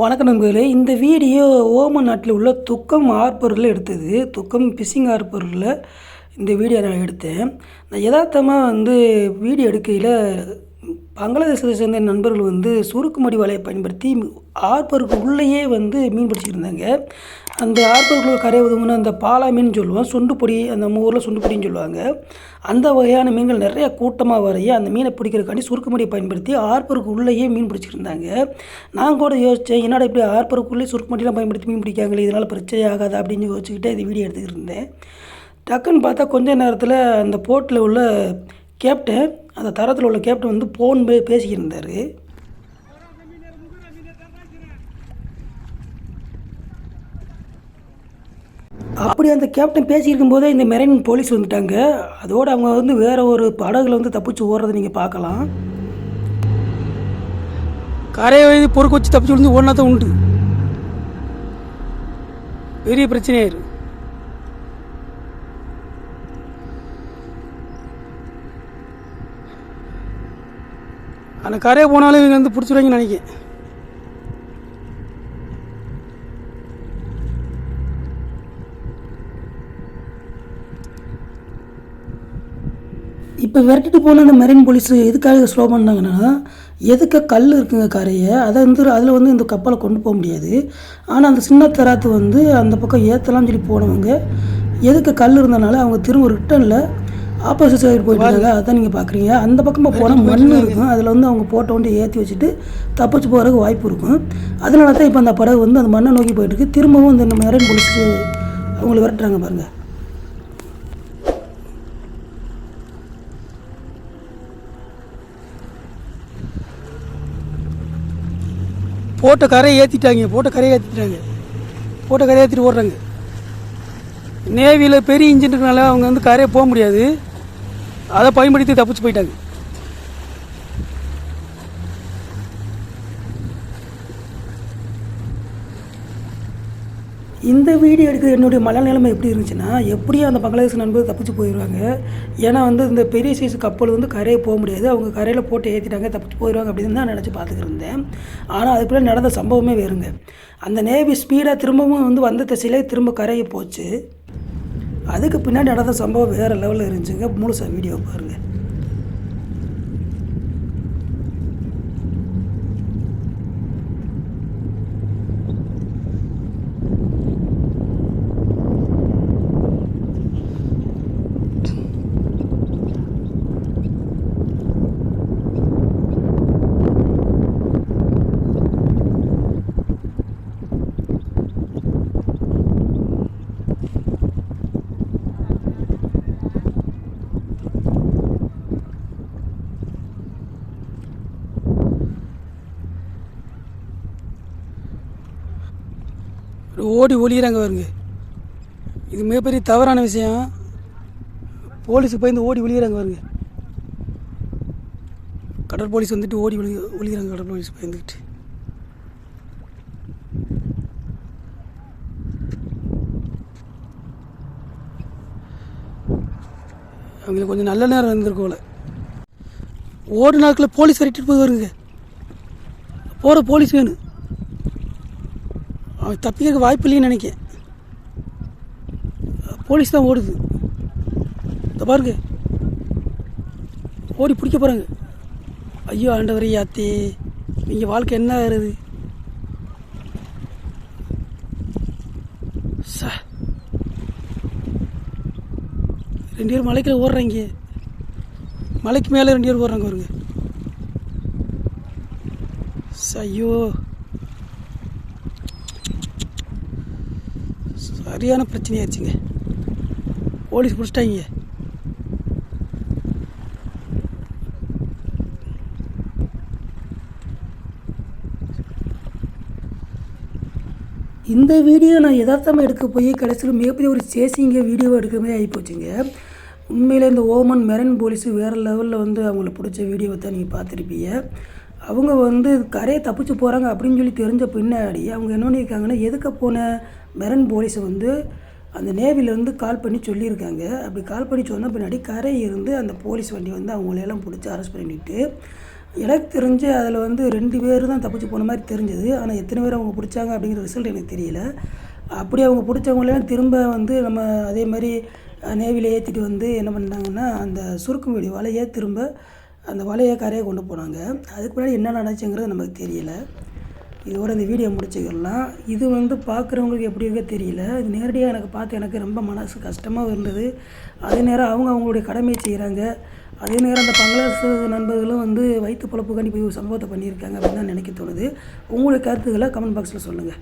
வணக்கம் நண்பர்களே. இந்த வீடியோ ஓமன் நாட்டில் உள்ள துக்கம் ஆர்பொருளில் எடுத்தது. துக்கம் பிசிங் ஆர்பொருளில் இந்த வீடியோ நான் எடுத்தேன். நான் யதார்த்தமாக வந்து வீடியோ எடுக்கையில் பங்களாதேசத்தை சேர்ந்த நண்பர்கள் வந்து சுருக்குமடி வலையை பயன்படுத்தி ஆர்பருக்கு உள்ளேயே வந்து மீன் பிடிச்சிருந்தாங்க. அந்த ஆர்பருக்குள்ள கரை ஒதுங்கின அந்த பாலா மீன் சொல்லுவோம் சுண்டுப்பொடி அந்த நம்ம ஊரில் சுண்டுப்பொடின்னு சொல்லுவாங்க. அந்த வகையான மீன்கள் நிறைய கூட்டமாக வரைய அந்த மீனை பிடிக்கிறதுக்காண்டி சுருக்குமடியை பயன்படுத்தி ஆர்பருக்கு உள்ளேயே மீன் பிடிச்சிருந்தாங்க. நான் கூட யோசித்தேன் என்னடா இப்படி ஆர்பருக்குள்ளே சுருக்குமடியெலாம் பயன்படுத்தி மீன் பிடிக்காங்களே இதனால் பிரச்சனை ஆகாதா அப்படின்னு யோசிச்சுக்கிட்டே இது வீடியோ எடுத்துக்கிட்டு இருந்தேன். டக்குன்னு பார்த்தா கொஞ்ச நேரத்தில் அந்த போட்டில் உள்ள கேப்டன் அந்த தரத்தில் உள்ள கேப்டன் வந்து ஃபோன் பே பேசிக்கிட்டு அப்படி அந்த கேப்டன் பேசியிருக்கும் போதே இந்த மெரைன் போலீஸ் வந்துட்டாங்க. அதோடு அவங்க வந்து வேற ஒரு படகுல வந்து தப்பிச்சு ஓடுறதை நீங்கள் பார்க்கலாம். கரையை வைத்து பொறுக்க வச்சு தப்பிச்சு விழுந்து ஓடினா தான் உண்டு. பெரிய பிரச்சனையாயிரு ஆனால் கரையை போனாலும் இவங்க வந்து பிடிச்சிருவாங்கன்னு நினைக்கிறேன். இப்போ விரட்டிட்டு போன அந்த மெரைன் போலீஸ் எதுக்காக ஸ்லோ பண்ணாங்கன்னா எதுக்க கல் இருக்குங்க கரையை? அதை வந்து அதில் வந்து இந்த கப்பலை கொண்டு போக முடியாது. ஆனால் அந்த சின்ன தராத்து வந்து அந்த பக்கம் ஏற்றலாம்னு சொல்லி போனவங்க எதுக்க கல் இருந்தனால அவங்க திரும்ப ரிட்டனில் ஆப்போசிட் சைடு போயிட்டாங்க அதான் நீங்கள் பார்க்குறீங்க அந்த பக்கமாக போனால் மண் இருக்கும். அதில் வந்து அவங்க போட்ட வண்டி ஏற்றி வச்சுட்டு தப்பிச்சு போகிறதுக்கு வாய்ப்பு இருக்கும். அதனால தான் இப்போ அந்த படகு வந்து அந்த மண்ணை நோக்கி போயிட்டுருக்கு திரும்பவும் இந்த மெரைன் போலீஸ் அவங்களை விரட்டுறாங்க பாருங்கள் போட்ட கரையை ஏற்றிட்டாங்க போட்ட கரையை ஏற்றிட்டாங்க போட்ட கரையை ஏற்றிட்டு ஓடுறாங்க. நேவியில் பெரிய இன்ஜின் இருக்கனால அவங்க வந்து கரையை போக முடியாது. அதை பயன்படுத்தி தப்பிச்சு போயிட்டாங்க. இந்த வீடியோ எடுக்கிற என்னுடைய மழை நிலைமை எப்படி இருந்துச்சுன்னா எப்படியும் அந்த பங்களாதேஷ் நண்பர் தப்பிச்சு போயிடுவாங்க ஏன்னா வந்து இந்த பெரிய சைஸ் கப்பல் வந்து கரையை போக முடியாது. அவங்க கரையில் போட்டு ஏற்றிட்டாங்க தப்பிச்சு போயிடுவாங்க அப்படின்னு தான் நினச்சி பார்த்துக்கிருந்தேன் ஆனால் அதுக்குள்ளே நடந்த சம்பவமே வேறுங்க. அந்த நேவி ஸ்பீடாக திரும்பவும் வந்து வந்த திசையிலே திரும்ப கரையை போச்சு. அதுக்கு பின்னாடி நடந்த சம்பவம் வேறு லெவலில் இருந்துச்சுங்க. முழுசாக வீடியோ பாருங்கள் ஓடி ஒழிகிறாங்க பாருங்க. இது மிகப்பெரிய தவறான விஷயம். போலீஸுக்கு பயந்து ஓடி ஒழிகிறாங்க பாருங்க. கடல் போலீஸ் வந்துட்டு ஓடி ஒளி ஒழிகிறாங்க கடல் போலீஸ் பயந்துக்கிட்டு அவங்களுக்கு கொஞ்சம் நல்ல நேரம் இருந்திருக்கோல ஓடு நாட்களில் போலீஸ் கரெக்டிட்டு போய் வருங்க. போகிற போலீஸ் வேணும். அவன் தப்பிக்க வாய்ப்பு இல்லைன்னு நினைக்கிறேன். போலீஸ் தான் ஓடுது. இந்த பாருங்க. ஓடி பிடிக்க போகிறாங்க ஐயோ ஆண்டவரே யாத்தி. நீங்கள் வாழ்க்கை என்ன ஆகுறது ச. ரெண்டு பேரும் மலைக்கில் ஓடுறாங்க. மலைக்கு மேலே ரெண்டு பேர் ஓடுறாங்க வருங்க ஐயோ. சரியான பிரச்சனையாச்சுங்க. போலீஸ் பிடிச்சிட்டாங்க இந்த வீடியோ நான் யதார்த்தமாக எடுக்க போய் கடைசியில் மிகப்பெரிய ஒரு சேசிங்க வீடியோ எடுக்கிற மாதிரி ஆகிப்போச்சுங்க உண்மையில் இந்த ஓமன் மெரன் போலீஸு வேறு லெவலில் வந்து அவங்கள பிடிச்ச வீடியோவை தான் நீங்கள் பார்த்துருப்பீங்க. அவங்க வந்து கரையை தப்பிச்சு போகிறாங்க அப்படின்னு சொல்லி தெரிஞ்ச பின்னாடி அவங்க என்ன பண்ணியிருக்காங்கன்னா எதுக்க போன மெரன் போலீஸை வந்து அந்த நேவிலேருந்து கால் பண்ணி சொல்லியிருக்காங்க. அப்படி கால் பண்ணி சொன்ன பின்னாடி கரை இருந்து அந்த போலீஸ் வண்டி வந்து அவங்களையெல்லாம் பிடிச்சி அரெஸ்ட் பண்ணிட்டு எனக்கு தெரிஞ்சு அதில் வந்து ரெண்டு பேர் தான் தப்பிச்சு போன மாதிரி தெரிஞ்சது. ஆனால் எத்தனை பேர் அவங்க பிடிச்சாங்க அப்படிங்கிற ரிசல்ட் எனக்கு தெரியல. அப்படி அவங்க பிடிச்சவங்களெல்லாம் திரும்ப வந்து நம்ம அதே மாதிரி நேவியில் ஏற்றிட்டு வந்து என்ன பண்ணாங்கன்னா அந்த சுருக்கும் வீடு வலையே திரும்ப அந்த வலையை கரையை கொண்டு போனாங்க. அதுக்கு முன்னாடி என்ன நடந்துச்சுங்கிறது நமக்கு தெரியல. இதோட இந்த வீடியோ முடிச்சுக்கலாம். இது வந்து பார்க்குறவங்களுக்கு எப்படி இருக்க தெரியல. இது நேரடியாக எனக்கு பார்த்து எனக்கு ரொம்ப மனசு கஷ்டமாக இருந்தது. அதே நேரம் அவங்க அவங்களுடைய கடமையை செய்கிறாங்க அதே நேரம் அந்த பங்களாசு நண்பர்களும் வந்து வயிற்று பொழப்புக்காண்டி போய் ஒரு சம்பவத்தை பண்ணியிருக்காங்க அப்படின்னு தான் நினைக்க தோணுது. உங்களுடைய கருத்துக்களை கமெண்ட் பாக்ஸில் சொல்லுங்கள்